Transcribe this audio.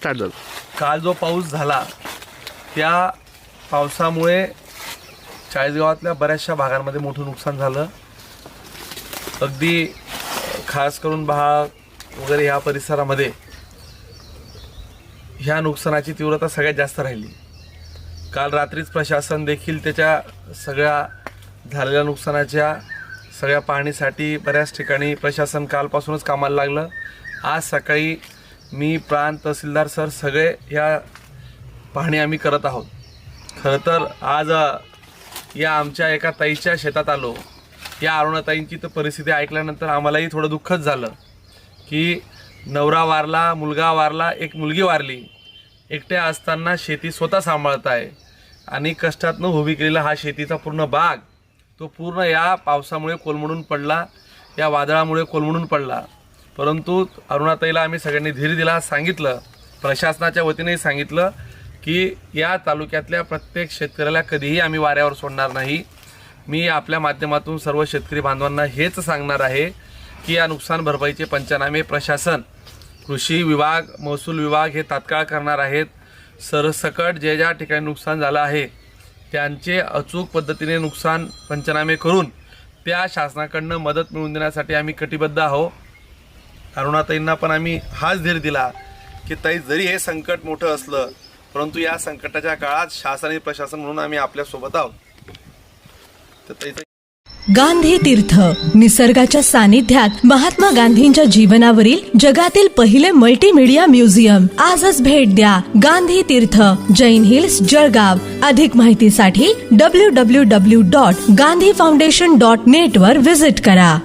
Start झालं? काल जो पाऊस झाला त्या पावसामुळे चाळीसगावातल्या बऱ्याचशा भागांमध्ये मोठं नुकसान झालं. अगदी खास करून भाग वगैरे ह्या परिसरामध्ये ह्या नुकसानाची तीव्रता सगळ्यात जास्त राहिली. काल रात्रीच प्रशासन देखील त्याच्या सगळ्या झालेल्या नुकसानाच्या सगळ्या पाहणीसाठी बऱ्याच ठिकाणी प्रशासन कालपासूनच कामाला लागलं. आज सकाळी मी प्रांत तहसीलदार सर सगळे या पाहणी आम्ही करत आहोत. खरं तर आज या आमच्या एका ताईच्या शेतात आलो. या अरुणाताईंची तर परिस्थिती ऐकल्यानंतर आम्हालाही थोडं दुःखच झालं की नवरा वारला मुलगा वारला एक मुलगी वारली. एकट्या असताना शेती स्वतः सांभाळत आहे आणि कष्टातनं उभी केलेला हा शेतीचा पूर्ण बाग तो पूर्ण या पावसामुळे कोलमडून पडला या वादळामुळे कोलमडून पडला. परंतु अरुणाताईला आम्ही सगळ्यांनी धीर दिला सांगितलं प्रशासनाच्या वतीनेही सांगितलं की या तालुक्यातल्या प्रत्येक शेतकऱ्याला कधीही आम्ही वाऱ्यावर सोडणार नाही. मी आपल्या माध्यमातून सर्व शेतकरी बांधवांना हेच सांगणार आहे की या नुकसान भरपाईचे पंचनामे प्रशासन कृषी विभाग महसूल विभाग हे तात्काळ करणार आहेत. सरसकट जे ज्या ठिकाणी नुकसान झालं आहे त्यांचे अचूक पद्धतीने नुकसान पंचनामे करून त्या शासनाकडनं मदत मिळवून देण्यासाठी आम्ही कटिबद्ध आहोत. अरुणाताईंना पण आम्ही हाच धीर दिला की ताई जरी हे संकट मोठं असलं परंतु या संकटाच्या काळात शासन आणि प्रशासन म्हणून आम्ही आपल्यासोबत आहोत. तर गांधी तीर्थ निसर्गाच्या सानिध्यात महात्मा गांधींच्या जीवनावरील जगातील पहिले मल्टीमीडिया म्युझियम आजच भेट द्या गांधी तीर्थ जैन हिल्स जळगाव. अधिक माहितीसाठी W W W dot Gandhi foundation dot net वर विजिट करा.